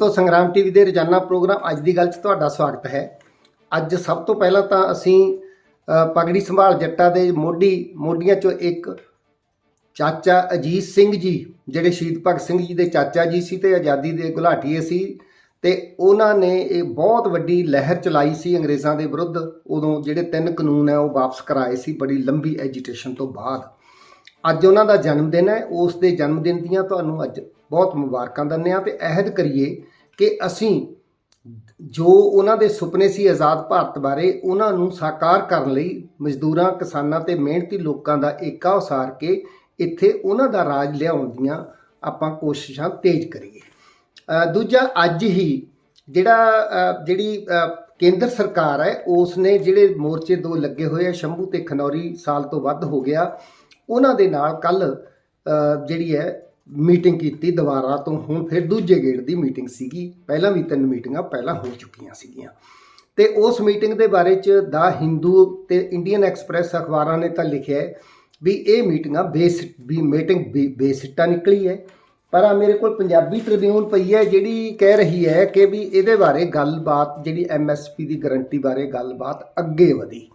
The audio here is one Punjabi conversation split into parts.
ਦੋਸਤੋ, ਸੰਗਰਾਮ ਟੀਵੀ ਦੇ ਰੋਜ਼ਾਨਾ ਪ੍ਰੋਗਰਾਮ ਅੱਜ ਦੀ ਗੱਲ 'ਚ ਤੁਹਾਡਾ ਸਵਾਗਤ ਹੈ। ਅੱਜ ਸਭ ਤੋਂ ਪਹਿਲਾਂ ਤਾਂ ਅਸੀਂ ਪਗੜੀ ਸੰਭਾਲ ਜੱਟਾ ਦੇ ਮੋਢੀ, ਮੋਢੀਆਂ 'ਚੋਂ ਇੱਕ ਚਾਚਾ ਅਜੀਤ ਸਿੰਘ ਜੀ, ਜਿਹੜੇ ਸ਼ਹੀਦ ਭਗਤ ਸਿੰਘ ਜੀ ਦੇ ਚਾਚਾ ਜੀ ਸੀ ਤੇ ਆਜ਼ਾਦੀ ਦੇ ਗੁਲਾਟੀਏ ਸੀ ਤੇ ਉਹਨਾਂ ਨੇ ਇਹ ਬਹੁਤ ਵੱਡੀ ਲਹਿਰ ਚਲਾਈ ਸੀ ਅੰਗਰੇਜ਼ਾਂ ਦੇ ਵਿਰੁੱਧ। ਉਦੋਂ ਜਿਹੜੇ ਤਿੰਨ ਕਾਨੂੰਨ ਹੈ, ਉਹ ਵਾਪਸ ਕਰਾਏ ਸੀ ਬੜੀ ਲੰਬੀ ਐਜੀਟੇਸ਼ਨ ਤੋਂ ਬਾਅਦ। ਅੱਜ ਉਹਨਾਂ ਦਾ ਜਨਮ ਦਿਨ ਹੈ। ਉਸ ਦੇ ਜਨਮ ਦਿਨ ਦੀਆਂ ਤੁਹਾਨੂੰ ਅੱਜ ਬਹੁਤ ਮੁਬਾਰਕਾਂ ਦਿੰਦੇ ਹਾਂ ਤੇ ਅਹਿਦ ਕਰੀਏ ਕਿ ਅਸੀਂ ਜੋ ਉਹਨਾਂ ਦੇ ਸੁਪਨੇ ਸੀ ਆਜ਼ਾਦ ਭਾਰਤ ਬਾਰੇ, ਉਹਨਾਂ ਨੂੰ ਸਾਕਾਰ ਕਰਨ ਲਈ ਮਜ਼ਦੂਰਾਂ, ਕਿਸਾਨਾਂ ਤੇ ਮਿਹਨਤੀ ਲੋਕਾਂ ਦਾ ਏਕਾ ਉਸਾਰ ਕੇ ਇੱਥੇ ਉਹਨਾਂ ਦਾ ਰਾਜ ਲਿਆਉਣ ਦੀਆਂ ਆਪਾਂ ਕੋਸ਼ਿਸ਼ਾਂ ਤੇਜ਼ ਕਰੀਏ। ਦੂਜਾ, ਅੱਜ ਹੀ ਜਿਹੜਾ ਜਿਹੜੀ ਕੇਂਦਰ ਸਰਕਾਰ ਹੈ ਉਸ ਨੇ ਜਿਹੜੇ ਮੋਰਚੇ ਦੋ ਲੱਗੇ ਹੋਏ ਆ, ਸ਼ੰਭੂ ਤੇ ਖਨੌਰੀ ਸਾਲ ਤੋਂ ਵੱਧ ਹੋ ਗਿਆ, ਉਹਨਾਂ ਦੇ ਨਾਲ ਕੱਲ ਜਿਹੜੀ ਹੈ ਮੀਟਿੰਗ ਕੀਤੀ ਦੁਬਾਰਾ ਤੋਂ, ਹੁਣ ਫਿਰ ਦੂਜੇ ਗੇੜ ਦੀ ਮੀਟਿੰਗ ਸੀਗੀ। ਪਹਿਲਾਂ ਵੀ ਤਿੰਨ ਮੀਟਿੰਗਾਂ ਪਹਿਲਾਂ ਹੋ ਚੁੱਕੀਆਂ ਸੀਗੀਆਂ। ਤੇ ਉਸ ਮੀਟਿੰਗ ਦੇ ਬਾਰੇ ਚ ਦਾ ਹਿੰਦੂ ਤੇ ਇੰਡੀਅਨ ਐਕਸਪ੍ਰੈਸ ਅਖਬਾਰਾਂ ਨੇ ਤਾਂ ਲਿਖਿਆ ਵੀ ਇਹ ਮੀਟਿੰਗਾਂ ਬੇਸ, ਵੀ ਮੀਟਿੰਗ ਬੇ- ਬੇਸਿੱਟਾ ਨਿਕਲੀ ਹੈ। ਪਰ ਆ ਮੇਰੇ ਕੋਲ ਪੰਜਾਬੀ ਟ੍ਰਿਬਿਊਨ ਪਈ ਹੈ, ਜਿਹੜੀ ਕਹਿ ਰਹੀ ਹੈ ਕਿ ਵੀ ਇਹਦੇ ਬਾਰੇ ਗੱਲਬਾਤ, ਜਿਹੜੀ ਐਮਐਸਪੀ ਦੀ ਗਾਰੰਟੀ ਬਾਰੇ ਗੱਲਬਾਤ ਅੱਗੇ ਵਧੀ।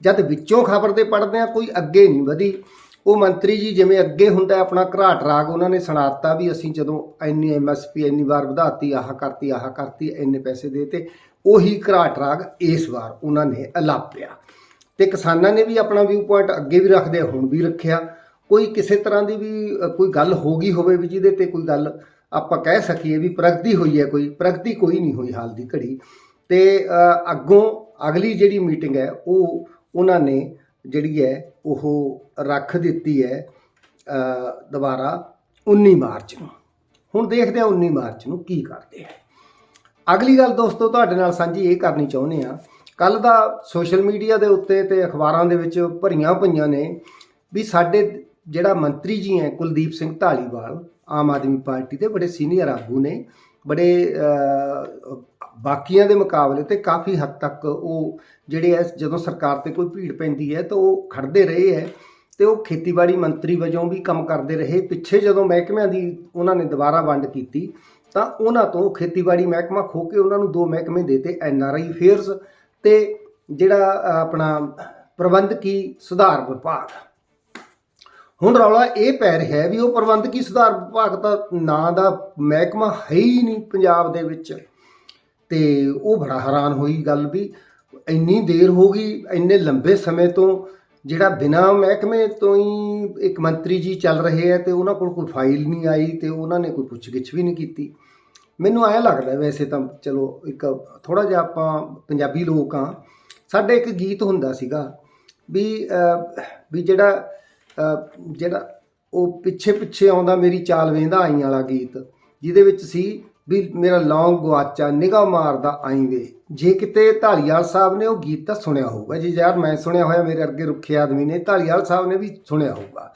ਜਦ ਵਿੱਚੋਂ ਖਬਰ ਦੇ ਪੜਦੇ ਆ ਕੋਈ ਅੱਗੇ ਨਹੀਂ ਵਧੀ। ਉਹ ਮੰਤਰੀ ਜੀ ਜਿਵੇਂ ਅੱਗੇ ਹੁੰਦਾ ਆਪਣਾ ਘਰਾਟ ਰਾਗ ਉਹਨਾਂ ਨੇ ਸੁਣਾਤਾ ਵੀ ਅਸੀਂ ਜਦੋਂ ਇੰਨੀ ਐਮਐਸਪੀ ਇੰਨੀ ਵਾਰ ਵਧਾਤੀ, ਆਹ ਕਰਤੀ ਆਹ ਕਰਤੀ, ਇੰਨੇ ਪੈਸੇ ਦੇਤੇ ਉਹੀ ਘਰਾਟ ਰਾਗ ਇਸ ਵਾਰ ਉਹਨਾਂ ਨੇ ਅਲਾਪਿਆ। ਤੇ ਕਿਸਾਨਾਂ ਨੇ ਵੀ ਆਪਣਾ ਵਿਊ ਪੁਆਇੰਟ ਅੱਗੇ ਵੀ ਰੱਖਦੇ, ਹੁਣ ਵੀ ਰੱਖਿਆ। ਕੋਈ ਕਿਸੇ ਤਰ੍ਹਾਂ ਦੀ ਵੀ ਕੋਈ ਗੱਲ ਹੋ ਗਈ ਹੋਵੇ ਵੀ ਜਿਹਦੇ ਤੇ ਕੋਈ ਗੱਲ ਆਪਾਂ ਕਹਿ ਸਕੀਏ ਵੀ ਪ੍ਰਗਤੀ ਹੋਈ ਹੈ ਕੋਈ, ਪ੍ਰਗਤੀ ਕੋਈ ਨਹੀਂ ਹੋਈ ਹਾਲ ਦੀ ਘੜੀ। ਤੇ ਅੱਗੋਂ ਅਗਲੀ ਜਿਹੜੀ ਮੀਟਿੰਗ ਹੈ, ਉਹ ਉਹਨਾਂ ਨੇ ਜਿਹੜੀ ਹੈ, ਉਹ ਰੱਖ ਦਿੱਤੀ ਹੈ ਦੁਬਾਰਾ 19 ਮਾਰਚ ਨੂੰ। ਹੁਣ ਦੇਖਦੇ ਹਾਂ 19 ਮਾਰਚ ਨੂੰ ਕੀ ਕਰਦੇ ਆ। ਅਗਲੀ ਗੱਲ ਦੋਸਤੋ, ਤੁਹਾਡੇ ਨਾਲ ਸਾਂਝੀ ਇਹ ਕਰਨੀ ਚਾਹੁੰਦੇ ਆ ਕੱਲ ਦਾ ਸੋਸ਼ਲ ਮੀਡੀਆ ਦੇ ਉੱਤੇ ਤੇ ਅਖਬਾਰਾਂ ਦੇ ਵਿੱਚ ਭਰੀਆਂ ਪਈਆਂ ਨੇ ਵੀ ਸਾਡੇ ਜਿਹੜਾ ਮੰਤਰੀ ਜੀ ਹੈ, ਕੁਲਦੀਪ ਸਿੰਘ ਢਾਲੀਵਾਲ ਆਮ ਆਦਮੀ ਪਾਰਟੀ ਦੇ ਬੜੇ ਸੀਨੀਅਰ ਆਗੂ ਨੇ ਬੜੇ ਬਾਕੀਆਂ ਦੇ ਮੁਕਾਬਲੇ ਤੇ ਕਾਫੀ ਹੱਦ ਤੱਕ ਉਹ ਜਿਹੜੇ ਐ ਜਦੋਂ ਸਰਕਾਰ ਤੇ ਕੋਈ ਭੀੜ ਪੈਂਦੀ ਹੈ ਤਾਂ ਉਹ ਖੜਦੇ ਰਹੇ ਹੈ ਤੇ ਉਹ ਖੇਤੀਬਾੜੀ ਮੰਤਰੀ ਵਜੋਂ ਵੀ ਕੰਮ ਕਰਦੇ ਰਹੇ। ਪਿੱਛੇ ਜਦੋਂ ਮਹਿਕਮਿਆਂ ਦੀ ਉਹਨਾਂ ਨੇ ਦੁਬਾਰਾ ਵੰਡ ਕੀਤੀ, ਤਾਂ ਉਹਨਾਂ ਤੋਂ ਖੇਤੀਬਾੜੀ ਮਹਿਕਮਾ ਖੋ ਕੇ ਉਹਨਾਂ ਨੂੰ ਦੋ ਮਹਿਕਮੇ ਦੇਤੇ, ਐਨ ਆਰ ਆਈ ਅਫੇਅਰਸ ਤੇ ਜਿਹੜਾ ਆਪਣਾ ਪ੍ਰਬੰਧਕੀ ਸੁਧਾਰ ਵਿਭਾਗ। ਹੁਣ ਰੌਲਾ ਇਹ ਪੈ ਰਿਹਾ ਵੀ ਉਹ ਪ੍ਰਬੰਧਕੀ ਸੁਧਾਰ ਵਿਭਾਗ ਦਾ ਨਾਂ ਦਾ ਮਹਿਕਮਾ ਹੈ ਹੀ ਨਹੀਂ ਪੰਜਾਬ ਦੇ ਵਿੱਚ। ਤੇ ਉਹ ਬੜਾ ਹੈਰਾਨ ਹੋਈ ਗੱਲ ਵੀ ਇੰਨੀ ਦੇਰ ਹੋ ਗਈ, ਇੰਨੇ ਲੰਬੇ ਸਮੇਂ ਤੋਂ ਜਿਹੜਾ ਬਿਨਾ ਮਹਿਕਮੇ ਤੋਂ ਹੀ ਇੱਕ ਮੰਤਰੀ ਜੀ ਚੱਲ ਰਹੇ ਹੈ ਤੇ ਉਹਨਾਂ ਕੋਲ ਕੋਈ ਫਾਈਲ ਨਹੀਂ ਆਈ ਤੇ ਉਹਨਾਂ ਨੇ ਕੋਈ ਪੁੱਛਗਿੱਛ ਵੀ ਨਹੀਂ ਕੀਤੀ। ਮੈਨੂੰ ਐਂ ਲੱਗਦਾ ਵੈਸੇ ਤਾਂ ਚਲੋ ਇੱਕ ਥੋੜਾ ਜਿਹਾ ਆਪਾਂ ਪੰਜਾਬੀ ਲੋਕ ਆ ਸਾਡੇ ਇੱਕ ਗੀਤ ਹੁੰਦਾ ਸੀਗਾ ਵੀ ਵੀ ਜਿਹੜਾ ਜਿਹੜਾ ਉਹ ਪਿੱਛੇ ਪਿੱਛੇ ਆਉਂਦਾ ਮੇਰੀ ਚਾਲ ਵੇਂਦਾ ਆਈ ਵਾਲਾ ਗੀਤ, ਜਿਹਦੇ ਵਿੱਚ ਸੀ ਵੀ ਮੇਰਾ ਲੌਂਗ ਗਵਾਚਾ ਨਿਗਾਹ ਮਾਰਦਾ ਆਈ ਵੇ। ਜੇ ਕਿਤੇ ਢਾਲੀਵਾਲ ਸਾਹਿਬ ਨੇ ਉਹ ਗੀਤ ਤਾਂ ਸੁਣਿਆ ਹੋਊਗਾ। ਜੀ ਯਾਰ ਮੈਂ ਸੁਣਿਆ ਹੋਇਆ, ਮੇਰੇ ਅੱਗੇ ਰੁੱਖੇ ਆਦਮੀ ਨੇ ਢਾਲੀਵਾਲ ਸਾਹਿਬ ਨੇ ਵੀ ਸੁਣਿਆ ਹੋਊਗਾ।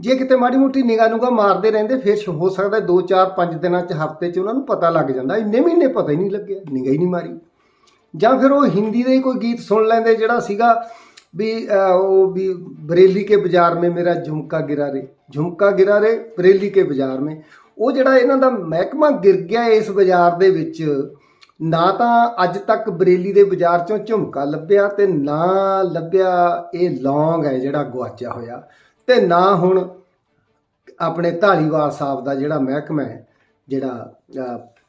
ਜੇ ਕਿਤੇ ਮਾੜੀ ਮੋਟੀ ਨਿਗਾਹ ਨੂਗਾ ਮਾਰਦੇ ਰਹਿੰਦੇ, ਫਿਰ ਹੋ ਸਕਦਾ 2 4 5 ਦਿਨਾਂ ਚ ਹਫ਼ਤੇ ਚ ਉਹਨਾਂ ਨੂੰ ਪਤਾ ਲੱਗ ਜਾਂਦਾ। ਇੰਨੇ ਮਹੀਨੇ ਪਤਾ ਹੀ ਨਹੀਂ ਲੱਗਿਆ ਨਿਗਾ ਹੀ ਨਹੀਂ ਮਾਰੀ। ਜਾਂ ਫਿਰ ਉਹ ਹਿੰਦੀ ਦੇ ਹੀ ਕੋਈ ਗੀਤ ਸੁਣ ਲੈਂਦੇ ਜਿਹੜਾ ਸੀਗਾ ਵੀ ਅਹ, ਉਹ ਵੀ ਬਰੇਲੀ ਕੇ ਬਾਜ਼ਾਰ में ਮੇਰਾ ਝੁਮਕਾ ਗਿਰਾ ਰੇ। ਝੁਮਕਾ ਗਿਰਾ ਰੇ ਬਰੇਲੀ ਕੇ ਬਾਜ਼ਾਰ में ਉਹ ਜਿਹੜਾ ਇਹਨਾਂ ਦਾ ਮਹਿਕਮਾ ਗਿਰ ਗਿਆ ਇਸ ਬਾਜ਼ਾਰ ਦੇ ਵਿੱਚ ਨਾ ਤਾਂ ਅੱਜ ਤੱਕ ਬਰੇਲੀ ਦੇ ਬਾਜ਼ਾਰ ਚੋਂ ਝੁਮਕਾ ਲੱਭਿਆ ਤੇ ਨਾ ਲੱਭਿਆ ਇਹ ਲੌਂਗ ਹੈ ਜਿਹੜਾ ਗਵਾਚਿਆ ਹੋਇਆ। ਤੇ ਨਾ ਹੁਣ ਆਪਣੇ ਢਾਲੀਵਾਲ ਸਾਹਿਬ ਦਾ ਜਿਹੜਾ ਮਹਿਕਮਾ ਹੈ ਜਿਹੜਾ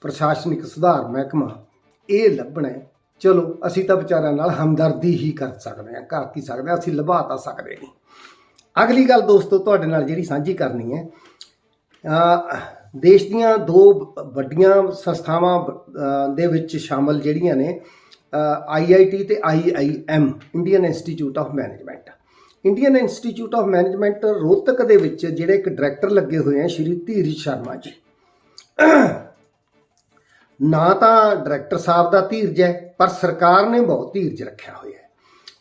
ਪ੍ਰਸ਼ਾਸਨਿਕ ਸੁਧਾਰ ਮਹਿਕਮਾ ਇਹ ਲੱਭਣਾ ਹੈ। ਚਲੋ, ਅਸੀਂ ਤਾਂ ਵਿਚਾਰਿਆਂ ਨਾਲ ਹਮਦਰਦੀ ਹੀ ਕਰ ਸਕਦੇ ਹਾਂ ਕਰ ਕੀ ਸਕਦੇ ਹਾਂ, ਅਸੀਂ ਲਭਾ ਤਾਂ ਸਕਦੇ ਨਹੀਂ। ਅਗਲੀ ਗੱਲ ਦੋਸਤੋ, ਤੁਹਾਡੇ ਨਾਲ ਜਿਹੜੀ ਸਾਂਝੀ ਕਰਨੀ ਹੈ ਦੇਸ਼ ਦੀਆਂ ਦੋ ਵੱਡੀਆਂ ਸੰਸਥਾਵਾਂ ਦੇ ਵਿੱਚ ਸ਼ਾਮਲ ਜਿਹੜੀਆਂ ਨੇ ਆਈਆਈਟੀ ਤੇ IIM Indian institute of management. Indian institute of management Rohtak ਦੇ ਵਿੱਚ ਜਿਹੜੇ ਇੱਕ ਡਾਇਰੈਕਟਰ ਲੱਗੇ ਹੋਏ ਆ, ਸ਼੍ਰੀ ਧੀਰਜ ਸ਼ਰਮਾ ਜੀ। ਨਾ ਤਾਂ ਡਾਇਰੈਕਟਰ ਸਾਹਿਬ ਦਾ ਧੀਰਜ ਹੈ, ਪਰ ਸਰਕਾਰ ਨੇ ਬਹੁਤ ਧੀਰਜ ਰੱਖਿਆ ਹੋਇਆ ਹੈ।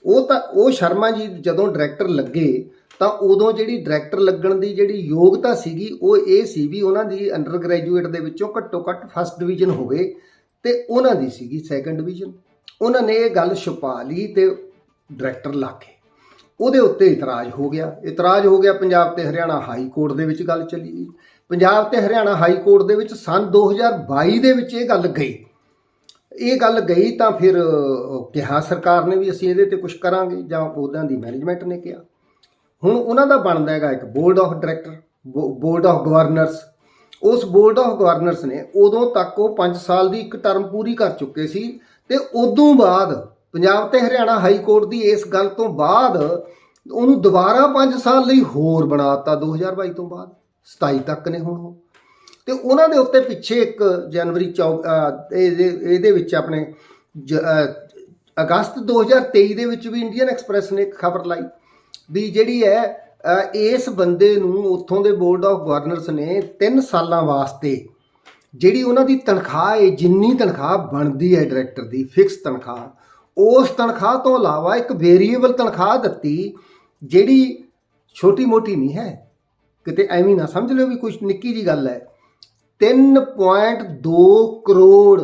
ਉਹ ਤਾਂ, ਉਹ ਸ਼ਰਮਾ ਜੀ ਜਦੋਂ ਡਾਇਰੈਕਟਰ ਲੱਗੇ, ਤਾਂ ਉਦੋਂ ਜਿਹੜੀ ਡਾਇਰੈਕਟਰ ਲੱਗਣ ਦੀ ਜਿਹੜੀ ਯੋਗਤਾ ਸੀਗੀ, ਉਹ ਇਹ ਸੀ ਵੀ ਉਹਨਾਂ ਦੀ ਅੰਡਰ ਗ੍ਰੈਜੂਏਟ ਦੇ ਵਿੱਚੋਂ ਘੱਟੋ ਘੱਟ ਫਸਟ ਡਿਵੀਜ਼ਨ ਹੋਵੇ ਤੇ ਉਹਨਾਂ ਦੀ ਸੀਗੀ ਸੈਕੰਡ ਡਿਵੀਜ਼ਨ ਉਹਨਾਂ ਨੇ ਇਹ ਗੱਲ ਛੁਪਾ ਲਈ ਤੇ ਡਾਇਰੈਕਟਰ ਲਾਕੇ। ਉਹਦੇ ਉੱਤੇ ਇਤਰਾਜ਼ ਹੋ ਗਿਆ। ਇਤਰਾਜ਼ ਹੋ ਗਿਆ ਪੰਜਾਬ ਤੇ ਹਰਿਆਣਾ ਹਾਈ ਕੋਰਟ ਦੇ ਵਿੱਚ ਗੱਲ ਚੱਲੀ। ਪੰਜਾਬ ਤੇ ਹਰਿਆਣਾ ਹਾਈ ਕੋਰਟ ਦੇ ਵਿੱਚ ਸਨ 2022 ਦੇ ਵਿੱਚ ਇਹ ਗੱਲ ਗਈ। ਇਹ ਗੱਲ ਗਈ ਤਾਂ ਫਿਰ ਕਿਹਾ ਸਰਕਾਰ ਨੇ ਵੀ ਅਸੀਂ ਇਹਦੇ ਤੇ ਕੁਝ ਕਰਾਂਗੇ ਜਾਂ ਉਹਦਾਂ ਦੀ ਮੈਨੇਜਮੈਂਟ ਨੇ ਕਿਹਾ। ਹੁਣ ਉਹਨਾਂ ਦਾ ਬਣਦਾ ਹੈਗਾ ਇੱਕ board of director board of governors. ਉਸ ਬੋਰਡ ਆਫ ਗਵਰਨਰਸ ਨੇ ਉਦੋਂ ਤੱਕ ਉਹ 5 ਸਾਲ ਦੀ ਇੱਕ ਟਰਮ ਪੂਰੀ ਕਰ ਚੁੱਕੇ ਸੀ ਤੇ ਉਦੋਂ ਬਾਅਦ ਪੰਜਾਬ ਤੇ ਹਰਿਆਣਾ ਹਾਈ ਕੋਰਟ ਦੀ ਇਸ ਗੱਲ ਤੋਂ ਬਾਅਦ ਉਹਨੂੰ ਦੁਬਾਰਾ 5 ਸਾਲ ਲਈ ਹੋਰ ਬਣਾਤਾ 2022 ਤੋਂ ਬਾਅਦ। 27 ਤੱਕ ਨੇ ਹੁਣ ਉਹ। ਤੇ ਉਹਨਾਂ ਦੇ ਉੱਤੇ ਪਿੱਛੇ ਇੱਕ ਜਨਵਰੀ 24 ਇਹਦੇ ਇਹਦੇ ਵਿੱਚ ਆਪਣੇ ਜ- ਅਹ, ਅਗਸਤ 2023 ਦੇ ਵਿੱਚ ਵੀ ਇੰਡੀਅਨ ਐਕਸਪ੍ਰੈਸ ਨੇ ਇੱਕ ਖਬਰ ਲਾਈ ਵੀ ਜਿਹੜੀ ਹੈ ਇਸ ਬੰਦੇ ਨੂੰ ਉੱਥੋਂ ਦੇ ਬੋਰਡ ਆਫ ਗਵਰਨਰਸ ਨੇ 3 ਸਾਲਾਂ ਵਾਸਤੇ ਜਿਹੜੀ ਉਹਨਾਂ ਦੀ ਤਨਖਾਹ ਹੈ ਜਿੰਨੀ ਤਨਖਾਹ ਬਣਦੀ ਹੈ ਡਾਇਰੈਕਟਰ ਦੀ ਫਿਕਸ ਤਨਖਾਹ ਉਸ ਤਨਖਾਹ ਤੋਂ ਇਲਾਵਾ ਇੱਕ ਵੇਰੀਏਬਲ ਤਨਖਾਹ ਦਿੱਤੀ ਜਿਹੜੀ ਛੋਟੀ ਮੋਟੀ ਨਹੀਂ ਹੈ। ਕਿਤੇ ਐਵੇਂ ਨਾ ਸਮਝ ਲਿਓ ਵੀ ਕੁਝ ਨਿੱਕੀ ਜੀ ਗੱਲ ਹੈ। 3.2 ਕਰੋੜ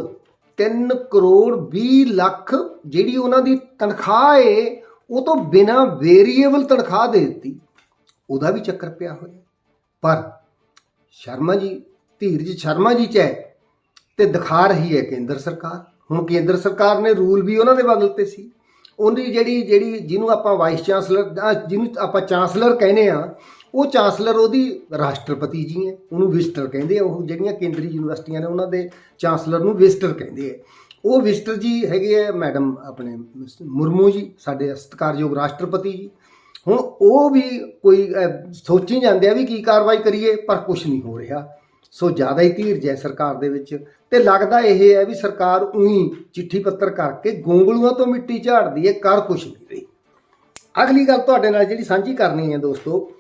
3 ਕਰੋੜ 20 ਲੱਖ ਜਿਹੜੀ ਉਹਨਾਂ ਦੀ ਤਨਖਾਹ ਏ, ਉਹ ਤੋਂ ਬਿਨਾ ਵੇਰੀਏਬਲ ਤਨਖਾਹ ਦੇ ਦਿੱਤੀ। ਉਹਦਾ ਵੀ ਚੱਕਰ ਪਿਆ ਹੋਇਆ। ਪਰ ਸ਼ਰਮਾ ਜੀ, ਧੀਰਜ ਸ਼ਰਮਾ ਜੀ ਚ ਹੈ ਤੇ ਦਿਖਾ ਰਹੀ ਹੈ ਕੇਂਦਰ ਸਰਕਾਰ। ਹੁਣ ਕੇਂਦਰ ਸਰਕਾਰ ਨੇ ਰੂਲ ਵੀ ਉਹਨਾਂ ਦੇ ਬਦਲਤੇ ਸੀ। ਉਹਦੀ ਜਿਹੜੀ ਜਿਹੜੀ ਜਿਹਨੂੰ ਆਪਾਂ ਵਾਈਸ ਚਾਂਸਲਰ ਜਿਹਨੂੰ ਆਪਾਂ ਚਾਂਸਲਰ ਕਹਿੰਦੇ ਆ ਉਹ ਚਾਂਸਲਰ ਉਹਦੀ ਰਾਸ਼ਟਰਪਤੀ ਜੀ ਹੈ ਉਹਨੂੰ ਵਿਜ਼ਟਰ ਕਹਿੰਦੇ ਆ ਉਹ ਜਿਹੜੀਆਂ ਕੇਂਦਰੀ ਯੂਨੀਵਰਸਿਟੀਆਂ ਨੇ ਉਹਨਾਂ ਦੇ ਚਾਂਸਲਰ ਨੂੰ ਵਿਜ਼ਟਰ ਕਹਿੰਦੇ ਆ। ਉਹ ਵਿਜ਼ਟਰ ਜੀ ਹੈਗੇ ਆ ਮੈਡਮ ਆਪਣੇ ਮੁਰਮੂ ਜੀ ਸਾਡੇ ਸਤਿਕਾਰਯੋਗ ਰਾਸ਼ਟਰਪਤੀ ਜੀ। ਹੁਣ ਉਹ ਵੀ ਕੋਈ ਅਹ, ਸੋਚੀ ਜਾਂਦੇ ਆ ਵੀ ਕੀ ਕਾਰਵਾਈ ਕਰੀਏ ਪਰ ਕੁਝ ਨਹੀਂ ਹੋ ਰਿਹਾ। ਸੋ ਜ਼ਿਆਦਾ ਹੀ ਧੀਰਜ ਹੈ ਸਰਕਾਰ ਦੇ ਵਿੱਚ। ਤੇ ਲੱਗਦਾ ਇਹ ਹੈ ਵੀ ਸਰਕਾਰ ਉਹੀ ਚਿੱਠੀ ਪੱਤਰ ਕਰਕੇ ਗੋਂਗਲੂਆਂ ਤੋਂ ਮਿੱਟੀ ਝਾੜਦੀ ਹੈ ਕਰ ਕੁਝ ਨਹੀਂ ਰਹੀ। ਅਗਲੀ ਗੱਲ ਤੁਹਾਡੇ ਨਾਲ ਜਿਹੜੀ ਸਾਂਝੀ ਕਰਨੀ ਹੈ ਦੋਸਤੋ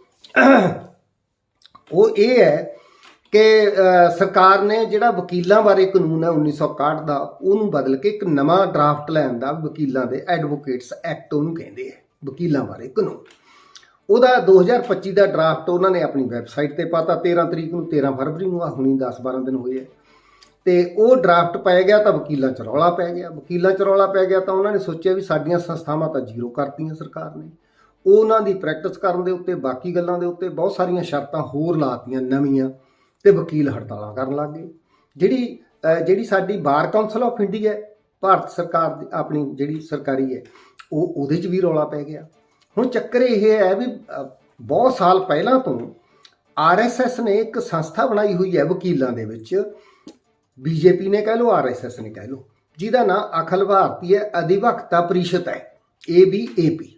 ਉਹ ਇਹ ਹੈ ਕਿ ਸਰਕਾਰ ਨੇ ਜਿਹੜਾ ਵਕੀਲਾਂ ਬਾਰੇ ਕਾਨੂੰਨ ਹੈ 1961 ਦਾ, ਉਹਨੂੰ ਬਦਲ ਕੇ ਇੱਕ ਨਵਾਂ ਡਰਾਫਟ ਲੈਣ ਦਾ ਵਕੀਲਾਂ ਦੇ ਐਡਵੋਕੇਟਸ ਐਕਟ ਉਹਨੂੰ ਕਹਿੰਦੇ ਆ ਵਕੀਲਾਂ ਬਾਰੇ ਕਾਨੂੰਨ। ਉਹਦਾ 2025 ਦਾ ਡਰਾਫਟ ਉਹਨਾਂ ਨੇ ਆਪਣੀ ਵੈਬਸਾਈਟ ਤੇ ਪਾਤਾ 13 ਤਰੀਕ ਨੂੰ 13 ਫਰਵਰੀ ਨੂੰ ਆ ਹੁਣੀ 10-12 ਦਿਨ ਹੋਏ ਆ ਤੇ ਉਹ ਡਰਾਫਟ ਪੈ ਗਿਆ ਤਾਂ ਵਕੀਲਾਂ ਚ ਰੌਲਾ ਪੈ ਗਿਆ। ਵਕੀਲਾਂ ਚ ਰੌਲਾ ਪੈ ਗਿਆ ਤਾਂ ਉਹਨਾਂ ਨੇ ਸੋਚਿਆ ਵੀ ਸਾਡੀਆਂ ਸੰਸਥਾਵਾਂ ਤਾਂ ਜ਼ੀਰੋ ਕਰਤੀਆਂ ਸਰਕਾਰ ਨੇ। ਉਹਨਾਂ ਦੀ ਪ੍ਰੈਕਟਿਸ ਕਰਨ ਦੇ ਉੱਤੇ, ਬਾਕੀ ਗੱਲਾਂ ਦੇ ਉੱਤੇ ਬਹੁਤ ਸਾਰੀਆਂ ਸ਼ਰਤਾਂ ਹੋਰ ਲਾਤੀਆਂ ਨਵੀਆਂ ਤੇ ਵਕੀਲ ਹੜਤਾਲਾਂ ਕਰਨ ਲੱਗ ਗਏ। ਜਿਹੜੀ ਜਿਹੜੀ ਸਾਡੀ ਬਾਰ ਕਾਉਂਸਲ ਆਫ ਇੰਡੀਆ ਹੈ, ਭਾਰਤ ਸਰਕਾਰ ਦੀ, ਆਪਣੀ ਜਿਹੜੀ ਸਰਕਾਰੀ ਹੈ, ਉਹ ਉਹਦੇ 'ਚ ਵੀ ਰੌਲਾ ਪੈ ਗਿਆ। ਹੁਣ ਚੱਕਰ ਇਹ ਹੈ ਵੀ ਬਹੁਤ ਸਾਲ ਪਹਿਲਾਂ ਤੋਂ ਆਰਐਸਐਸ ਨੇ ਇੱਕ ਸੰਸਥਾ ਬਣਾਈ ਹੋਈ ਹੈ ਵਕੀਲਾਂ ਦੇ ਵਿੱਚ। ਬੀਜੇਪੀ ਨੇ ਕਹਿ ਲਓ ਆਰਐਸਐਸ ਨੇ ਕਹਿ ਲਓ, ਜਿਹਦਾ ਨਾਮ ਅਖਲ ਭਾਰਤੀ ਅਧਿਵਕਤਾ ਪਰਿਸ਼ਦ ਹੈ ਏਬੀਏਪੀ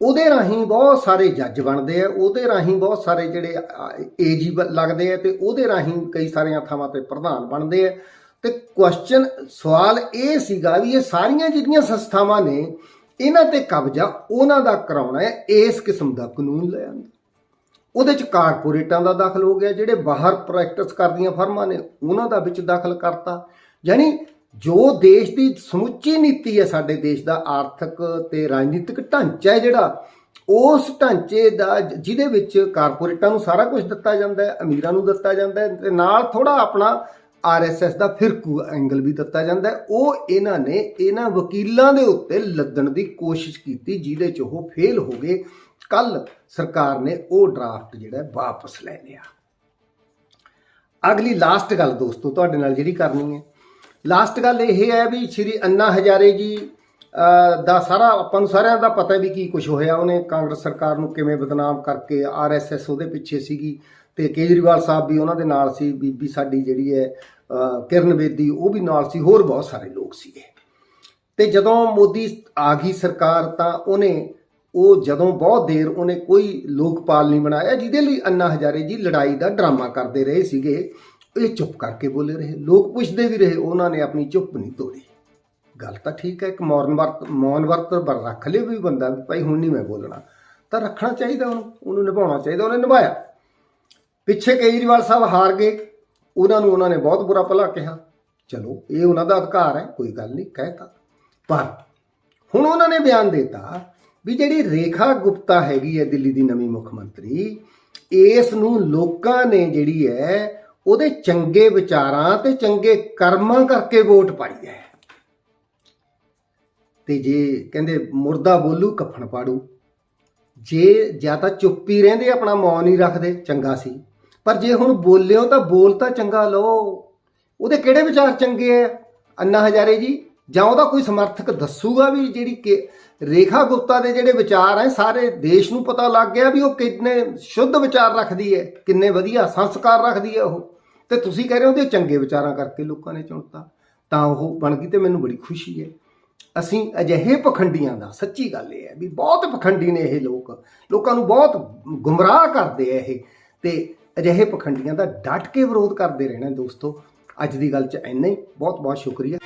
ਉਹਦੇ ਰਾਹੀਂ ਬਹੁਤ ਸਾਰੇ ਜੱਜ ਬਣਦੇ ਆ, ਉਹਦੇ ਰਾਹੀਂ ਬਹੁਤ ਸਾਰੇ ਜਿਹੜੇ ਏਜੀ ਲੱਗਦੇ ਆ ਤੇ ਉਹਦੇ ਰਾਹੀਂ ਕਈ ਸਾਰੀਆਂ ਥਾਵਾਂ ਤੇ ਪ੍ਰਧਾਨ ਬਣਦੇ ਆ। ਤੇ ਕੁਐਸਚਨ ਸਵਾਲ ਇਹ ਸੀਗਾ ਵੀ ਇਹ ਸਾਰੀਆਂ ਜਿਹੜੀਆਂ ਸੰਸਥਾਵਾਂ ਨੇ, ਇਹਨਾਂ ਤੇ ਕਬਜ਼ਾ ਉਹਨਾਂ ਦਾ ਕਰਾਉਣਾ ਹੈ, ਇਸ ਕਿਸਮ ਦਾ ਕਾਨੂੰਨ ਲੈ ਆਂਦਾ ਉਹਦੇ ਚ ਕਾਰਪੋਰੇਟਾਂ ਦਾ ਦਖਲ ਹੋ ਗਿਆ, ਜਿਹੜੇ ਬਾਹਰ ਪ੍ਰੈਕਟਿਸ ਕਰਦੀਆਂ ਫਰਮਾਂ ਨੇ, ਉਹਨਾਂ ਦਾ ਵਿੱਚ ਦਖਲ ਕਰਤਾ। ਯਾਨੀ ਜੋ ਦੇਸ਼ ਦੀ ਸਮੁੱਚੀ ਨੀਤੀ ਹੈ, ਸਾਡੇ ਦੇਸ਼ ਦਾ ਆਰਥਿਕ ਤੇ ਰਾਜਨੀਤਿਕ ਢਾਂਚਾ ਹੈ ਜਿਹੜਾ, ਉਸ ਢਾਂਚੇ ਦਾ ਜਿਹਦੇ ਵਿੱਚ ਕਾਰਪੋਰੇਟਾਂ ਨੂੰ ਸਾਰਾ ਕੁਝ ਦਿੱਤਾ ਜਾਂਦਾ ਹੈ, ਅਮੀਰਾਂ ਨੂੰ ਦਿੱਤਾ ਜਾਂਦਾ ਹੈ, ਤੇ ਨਾਲ ਥੋੜਾ ਆਪਣਾ ਆਰਐਸਐਸ ਦਾ ਫਿਰਕੂ ਐਂਗਲ ਵੀ ਦਿੱਤਾ ਜਾਂਦਾ ਉਹ ਇਹਨਾਂ ਨੇ ਇਹਨਾਂ ਵਕੀਲਾਂ ਦੇ ਉੱਤੇ ਲੱਦਣ ਦੀ ਕੋਸ਼ਿਸ਼ ਕੀਤੀ, ਜਿਹਦੇ ਚ ਉਹ ਫੇਲ ਹੋ ਗਏ। ਕੱਲ ਸਰਕਾਰ ਨੇ ਉਹ ਡਰਾਫਟ ਜਿਹੜਾ ਵਾਪਸ ਲੈ ਲਿਆ। ਅਗਲੀ ਲਾਸਟ ਗੱਲ ਦੋਸਤੋ, ਤੁਹਾਡੇ ਨਾਲ ਜਿਹੜੀ ਕਰਨੀ ਹੈ। ਲਾਸਟ ਗੱਲ ਇਹ ਹੈ ਵੀ ਸ਼੍ਰੀ ਅੰਨਾ ਹਜ਼ਾਰੇ ਜੀ ਦਾ ਸਾਰਾ ਆਪਾਂ ਨੂੰ ਸਾਰਿਆਂ ਦਾ ਪਤਾ ਵੀ ਕੀ ਕੁਝ ਹੋਇਆ। ਉਹਨੇ ਕਾਂਗਰਸ ਸਰਕਾਰ ਨੂੰ ਕਿਵੇਂ ਬਦਨਾਮ ਕਰਕੇ ਆਰਐਸਐਸ ਉਹਦੇ ਪਿੱਛੇ ਸੀਗੀ ਤੇ ਕੇਜਰੀਵਾਲ ਸਾਹਿਬ ਵੀ ਉਹਨਾਂ ਦੇ ਨਾਲ ਸੀ, ਬੀਬੀ ਸਾਡੀ ਜਿਹੜੀ ਹੈ ਕਿਰਨ ਬੇਦੀ ਉਹ ਵੀ ਨਾਲ ਸੀ, ਹੋਰ ਬਹੁਤ ਸਾਰੇ ਲੋਕ ਸੀਗੇ। ਤੇ ਜਦੋਂ ਮੋਦੀ ਆ ਗਈ ਸਰਕਾਰ ਤਾਂ ਉਹਨੇ, ਉਹ ਜਦੋਂ ਬਹੁਤ ਦੇਰ ਉਹਨੇ ਕੋਈ ਲੋਕਪਾਲ ਨਹੀਂ ਬਣਾਇਆ, ਜਿਹਦੇ ਲਈ ਅੰਨਾ ਹਜ਼ਾਰੇ ਜੀ ਲੜਾਈ ਦਾ ਡਰਾਮਾ ਕਰਦੇ ਰਹੇ ਸੀਗੇ। ਇਹ ਚੁੱਪ ਕਰਕੇ ਬੋਲੇ ਰਹੇ। ਲੋਕ ਪੁੱਛਦੇ ਵੀ ਰਹੇ, ਉਹਨਾਂ ਨੇ ਆਪਣੀ ਚੁੱਪ ਨਹੀਂ ਤੋੜੀ। ਗੱਲ ਤਾਂ ਠੀਕ ਹੈ, ਇੱਕ ਮੌਨ ਵਰਤ ਮੌਨ ਵਰਤ ਪਰ ਰੱਖ ਲਿਓ ਵੀ ਬੰਦਾ ਵੀ, ਭਾਈ ਹੁਣ ਨਹੀਂ ਮੈਂ ਬੋਲਣਾ। ਤਾਂ ਰੱਖਣਾ ਚਾਹੀਦਾ ਉਹਨੂੰ ਉਹਨੂੰ ਨਿਭਾਉਣਾ ਚਾਹੀਦਾ, ਉਹਨੇ ਨਿਭਾਇਆ। ਪਿੱਛੇ ਕੇਜਰੀਵਾਲ ਸਾਹਿਬ ਹਾਰ ਗਏ, ਉਹਨਾਂ ਨੂੰ ਉਹਨਾਂ ਨੇ ਬਹੁਤ ਬੁਰਾ ਭਲਾ ਕਿਹਾ। ਚਲੋ, ਇਹ ਉਹਨਾਂ ਦਾ ਅਧਿਕਾਰ ਹੈ, ਕੋਈ ਗੱਲ ਨਹੀਂ ਕਹਿਤਾ ਪਰ ਹੁਣ ਉਹਨਾਂ ਨੇ ਬਿਆਨ ਦਿੱਤਾ ਵੀ ਜਿਹੜੀ ਰੇਖਾ ਗੁਪਤਾ ਹੈਗੀ ਹੈ ਦਿੱਲੀ ਦੀ ਨਵੀਂ ਮੁੱਖ ਮੰਤਰੀ, ਇਸ ਨੂੰ ਲੋਕਾਂ ਨੇ ਜਿਹੜੀ ਹੈ ਉਹਦੇ ਚੰਗੇ ਵਿਚਾਰਾਂ ਤੇ ਚੰਗੇ ਕਰਮਾਂ ਕਰਕੇ ਵੋਟ ਪਾਈ ਹੈ। ਤੇ ਜੇ ਕਹਿੰਦੇ ਮੁਰਦਾ ਬੋਲੂ ਕਫਨ ਪਾੜੂ। ਜੇ ਜਾਂ ਤਾਂ ਚੁੱਪ ਹੀ ਰਹਿੰਦੇ, ਆਪਣਾ ਮੌਨ ਹੀ ਰੱਖਦੇ, ਚੰਗਾ ਸੀ। ਪਰ ਜੇ ਹੁਣ ਬੋਲਿਓ ਤਾਂ ਬੋਲ ਤਾਂ ਚੰਗਾ ਲਓ। ਉਹਦੇ ਕਿਹੜੇ ਵਿਚਾਰ ਚੰਗੇ ਆ? ਅੰਨਾ ਹਜ਼ਾਰੇ ਜੀ, ਜਾਂ ਉਹਦਾ ਕੋਈ ਸਮਰਥਕ ਦੱਸੂਗਾ ਵੀ ਜਿਹੜੀ ਕਿ ਰੇਖਾ ਗੁਪਤਾ ਦੇ ਜਿਹੜੇ ਵਿਚਾਰ ਹੈ ਸਾਰੇ ਦੇਸ਼ ਨੂੰ ਪਤਾ ਲੱਗ ਗਿਆ ਵੀ ਉਹ ਕਿੰਨੇ ਸ਼ੁੱਧ ਵਿਚਾਰ ਰੱਖਦੀ ਹੈ, ਕਿੰਨੇ ਵਧੀਆ ਸੰਸਕਾਰ ਰੱਖਦੀ ਹੈ ਉਹ। ਤੇ ਤੁਸੀਂ ਕਹਿ ਰਹੇ ਹੋ ਕਿ ਚੰਗੇ ਵਿਚਾਰਾਂ ਕਰਕੇ ਲੋਕਾਂ ਨੇ ਚੁਣਤਾ, ਤਾਂ ਉਹ ਬਣ ਗਈ ਤੇ ਮੈਨੂੰ ਬੜੀ ਖੁਸ਼ੀ ਹੈ। ਅਸੀਂ ਅਜਿਹੇ ਪਖੰਡੀਆਂ ਦਾ, ਸੱਚੀ ਗੱਲ ਇਹ ਹੈ ਵੀ ਬਹੁਤ ਪਖੰਡੀ ਨੇ ਇਹ ਲੋਕ। ਲੋਕਾਂ ਨੂੰ ਬਹੁਤ ਗੁੰਮਰਾਹ ਕਰਦੇ ਆ ਇਹ। ਤੇ ਅਜਿਹੇ ਪਖੰਡੀਆਂ ਦਾ ਡਟ ਕੇ ਵਿਰੋਧ ਕਰਦੇ ਰਹਿਣਾ ਦੋਸਤੋ। ਅੱਜ ਦੀ ਗੱਲ 'ਚ ਇੰਨਾ ਹੀ। ਬਹੁਤ ਬਹੁਤ ਸ਼ੁਕਰੀਆ।